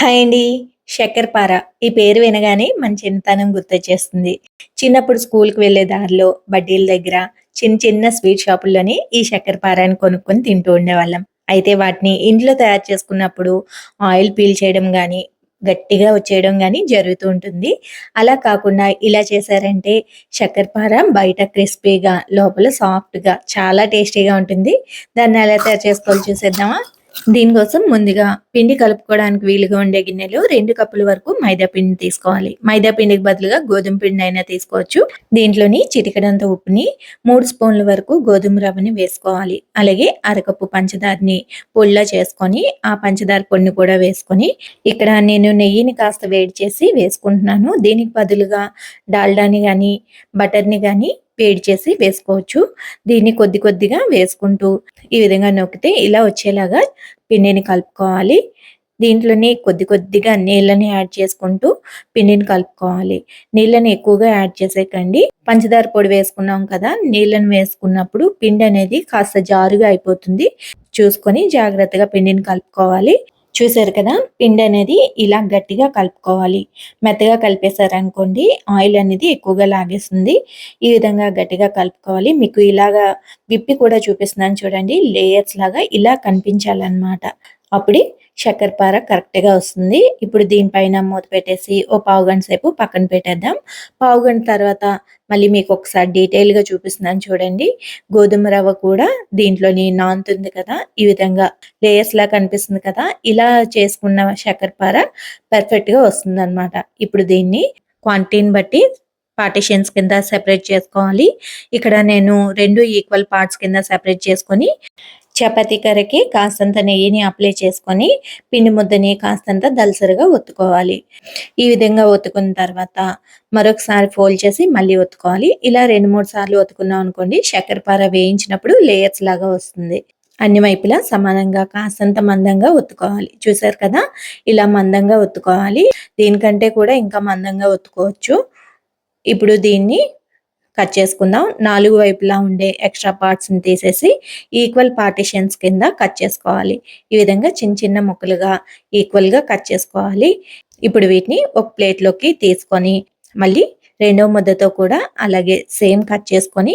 Hi అండి శక్కరపార ఈ పేరు వినగానే మన చిన్నతనం గుర్తొచ్చేస్తుంది. చిన్నప్పుడు స్కూల్కి వెళ్ళే దారిలో బడ్డీల దగ్గర చిన్న చిన్న స్వీట్ షాపుల్లోనే ఈ శక్కరపారాని కొనుక్కొని తింటూ ఉండేవాళ్ళం. అయితే వాటిని ఇంట్లో తయారు చేసుకున్నప్పుడు ఆయిల్ పీల్ చేయడం కానీ గట్టిగా వచ్చేయడం కానీ జరుగుతూ ఉంటుంది. అలా కాకుండా ఇలా చేశారంటే చక్కెరపార బయట క్రిస్పీగా లోపల సాఫ్ట్గా చాలా టేస్టీగా ఉంటుంది. దాన్ని ఎలా తయారు చేసుకోవాలి చూసేద్దామా? దీనికోసం ముందుగా పిండి కలుపుకోవడానికి వీలుగా ఉండే గిన్నెలో రెండు కప్పుల వరకు మైదా పిండి తీసుకోవాలి. మైదా పిండికి బదులుగా గోధుమ పిండి అయినా తీసుకోవచ్చు. దీంట్లోని చిటికడంత ఉప్పుని మూడు స్పూన్ల వరకు గోధుమ రవ్వని వేసుకోవాలి. అలాగే అరకప్పు పంచదారని పొడిలా చేసుకొని ఆ పంచదార పొడిని కూడా వేసుకొని ఇక్కడ నేను నెయ్యిని కాస్త వేడి చేసి వేసుకుంటున్నాను. దీనికి బదులుగా డాల్డాని కానీ బటర్ని కానీ వేడి చేసి వేసుకోవచ్చు. దీన్ని కొద్ది కొద్దిగా వేసుకుంటూ ఈ విధంగా నొక్కితే ఇలా వచ్చేలాగా పిండిని కలుపుకోవాలి. దీంట్లోని కొద్ది కొద్దిగా నీళ్ళని యాడ్ చేసుకుంటూ పిండిని కలుపుకోవాలి. నీళ్ళని ఎక్కువగా యాడ్ చేసేకండి పంచదార పొడి వేసుకున్నాం కదా నీళ్ళని వేసుకున్నప్పుడు పిండి అనేది కాస్త జారుగా అయిపోతుంది. చూసుకొని జాగ్రత్తగా పిండిని కలుపుకోవాలి. చూసారు కదా? పిండి అనేది ఇలా గట్టిగా కలుపుకోవాలి. మెత్తగా కలిపేశారనుకోండి ఆయిల్ అనేది ఎక్కువగా లాగేస్తుంది. ఈ విధంగా గట్టిగా కలుపుకోవాలి. మీకు ఇలాగా విప్పి కూడా చూపిస్తున్నాను చూడండి. లేయర్స్ లాగా ఇలా కనిపించాలన్నమాట. అప్పుడే చక్కెరపార కరెక్ట్గా వస్తుంది. ఇప్పుడు దీనిపైన మూత పెట్టేసి ఓ పావు గంట సేపు పక్కన పెట్టేద్దాం. పావు గంట తర్వాత మళ్ళీ మీకు ఒకసారి డీటెయిల్గా చూపిస్తున్నాను చూడండి. గోధుమ రవ్వ కూడా దీంట్లోని నానుతుంది కదా ఈ విధంగా లేయర్స్ లా కనిపిస్తుంది కదా ఇలా చేసుకున్న చక్కెరపార పర్ఫెక్ట్గా వస్తుంది అనమాట ఇప్పుడు దీన్ని క్వాంటిటీని బట్టి పార్టిషన్స్ కింద సెపరేట్ చేసుకోవాలి. ఇక్కడ నేను రెండు ఈక్వల్ పార్ట్స్ కింద సెపరేట్ చేసుకొని చపాతీ కర్రకి కాస్తంత నెయ్యిని అప్లై చేసుకొని పిండి ముద్దని కాస్తంత దలసరిగా ఒత్తుకోవాలి. ఈ విధంగా ఒత్తుకున్న తర్వాత మరొకసారి ఫోల్డ్ చేసి మళ్ళీ ఒత్తుకోవాలి. ఇలా రెండు మూడు సార్లు ఒత్తుకున్నాం అనుకోండి చక్కెరపార వేయించినప్పుడు లేయర్స్ లాగా వస్తుంది. అన్ని వైపులా సమానంగా కాస్తంత మందంగా ఒత్తుకోవాలి. చూసారు కదా? ఇలా మందంగా ఒత్తుకోవాలి. దీనికంటే కూడా ఇంకా మందంగా ఒత్తుకోవచ్చు. ఇప్పుడు దీన్ని కట్ చేసుకుందాం. నాలుగు వైపులా ఉండే ఎక్స్ట్రా పార్ట్స్ని తీసేసి ఈక్వల్ పార్టిషన్స్ కింద కట్ చేసుకోవాలి. ఈ విధంగా చిన్న చిన్న ముక్కలుగా ఈక్వల్గా కట్ చేసుకోవాలి. ఇప్పుడు వీటిని ఒక ప్లేట్లోకి తీసుకొని మళ్ళీ రెండవ ముద్దతో కూడా అలాగే సేమ్ కట్ చేసుకొని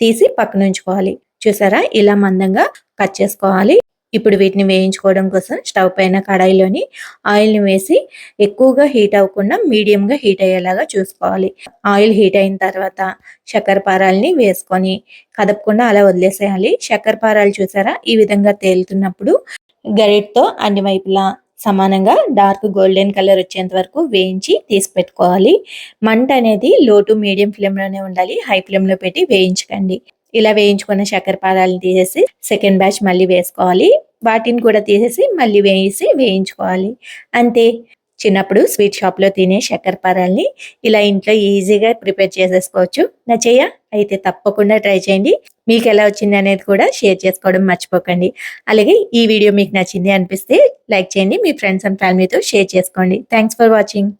తీసి పక్కన ఉంచుకోవాలి. చూసారా? ఇలా మందంగా కట్ చేసుకోవాలి. ఇప్పుడు వీటిని వేయించుకోవడం కోసం స్టవ్ పైన కడాయిలోని ఆయిల్ని వేసి ఎక్కువగా హీట్ అవ్వకుండా మీడియంగా హీట్ అయ్యేలాగా చూసుకోవాలి. ఆయిల్ హీట్ అయిన తర్వాత చక్కెర పారాలని వేసుకొని కదపకుండా అలా వదిలేసేయాలి. చక్కెర పారాలు చూసారా? ఈ విధంగా తేలుతున్నప్పుడు గరిటతో అన్ని వైపులా సమానంగా డార్క్ గోల్డెన్ కలర్ వచ్చేంత వరకు వేయించి తీసి పెట్టుకోవాలి. మంట అనేది లో టు మీడియం ఫ్లేమ్లోనే ఉండాలి. హై ఫ్లేమ్లో పెట్టి వేయించకండి. ఇలా వేయించుకున్న చక్కెర తీసేసి సెకండ్ బ్యాచ్ మళ్ళీ వేసుకోవాలి. వాటిని కూడా తీసేసి మళ్ళీ వేసి వేయించుకోవాలి. అంతే. చిన్నప్పుడు స్వీట్ షాప్లో తినే చక్కెర ఇలా ఇంట్లో ఈజీగా ప్రిపేర్ చేసేసుకోవచ్చు. నచ్చయ్య? అయితే తప్పకుండా ట్రై చేయండి. మీకు ఎలా వచ్చింది అనేది కూడా షేర్ చేసుకోవడం మర్చిపోకండి. అలాగే ఈ వీడియో మీకు నచ్చింది అనిపిస్తే లైక్ చేయండి. మీ ఫ్రెండ్స్ అండ్ ఫ్యామిలీతో షేర్ చేసుకోండి. Thanks for watching